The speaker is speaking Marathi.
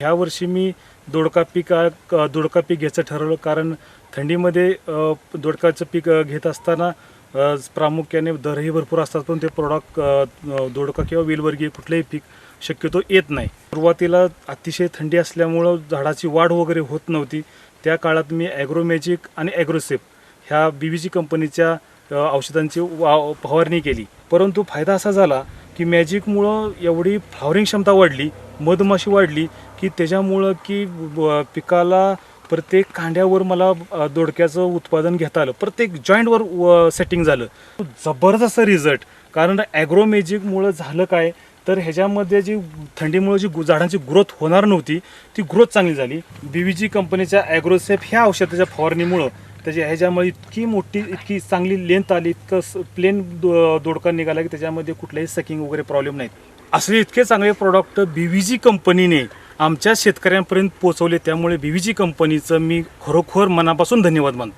ह्या वर्षी मी दोडका पीक क- दोडका पीक घ्यायचं ठरवलं कारण थंडीमध्ये दोडकाचं पीक घेत असताना प्रामुख्याने दरही भरपूर असतात पण ते प्रॉडक्ट दोडका किंवा वेलवर्गीय कुठलंही पीक शक्यतो येत नाही. सुरुवातीला अतिशय थंडी असल्यामुळं झाडाची वाढ वगैरे होत नव्हती. त्या काळात मी ॲग्रोमॅजिक आणि ॲग्रोसेप ह्या बी व्ही जी कंपनीच्या औषधांची वा फवारणी केली. परंतु फायदा असा झाला की मॅजिकमुळं एवढी फ्लॉवरिंग क्षमता वाढली मधमाशी वाढली की त्याच्यामुळं की ब- पिकाला प्रत्येक कांड्यावर मला अ, दोडक्याचं उत्पादन घेता आलं. प्रत्येक जॉईंटवर सेटिंग झालं. जबरदस्त रिझल्ट कारण ॲग्रोमॅजिकमुळं झालं काय? तर ह्याच्यामध्ये जी थंडीमुळे जी गु- झाडांची ग्रोथ होणार नव्हती ती ग्रोथ चांगली झाली. बी जी कंपनीच्या ॲग्रोसेफ ह्या औषधाच्या फवारणीमुळं त्याच्या ह्याच्यामुळे इतकी मोठी इतकी चांगली लेंथ आली इतकं प्लेन दोडका निघाला की त्याच्यामध्ये कुठलाही सकिंग वगैरे प्रॉब्लेम नाहीत. असले इतके चांगले प्रॉडक्ट बी व्ही जी कंपनीने आमच्या शेतकऱ्यांपर्यंत पोहोचवले त्यामुळे बी व्ही जी कंपनीचं मी खरोखर मनापासून धन्यवाद मानतो.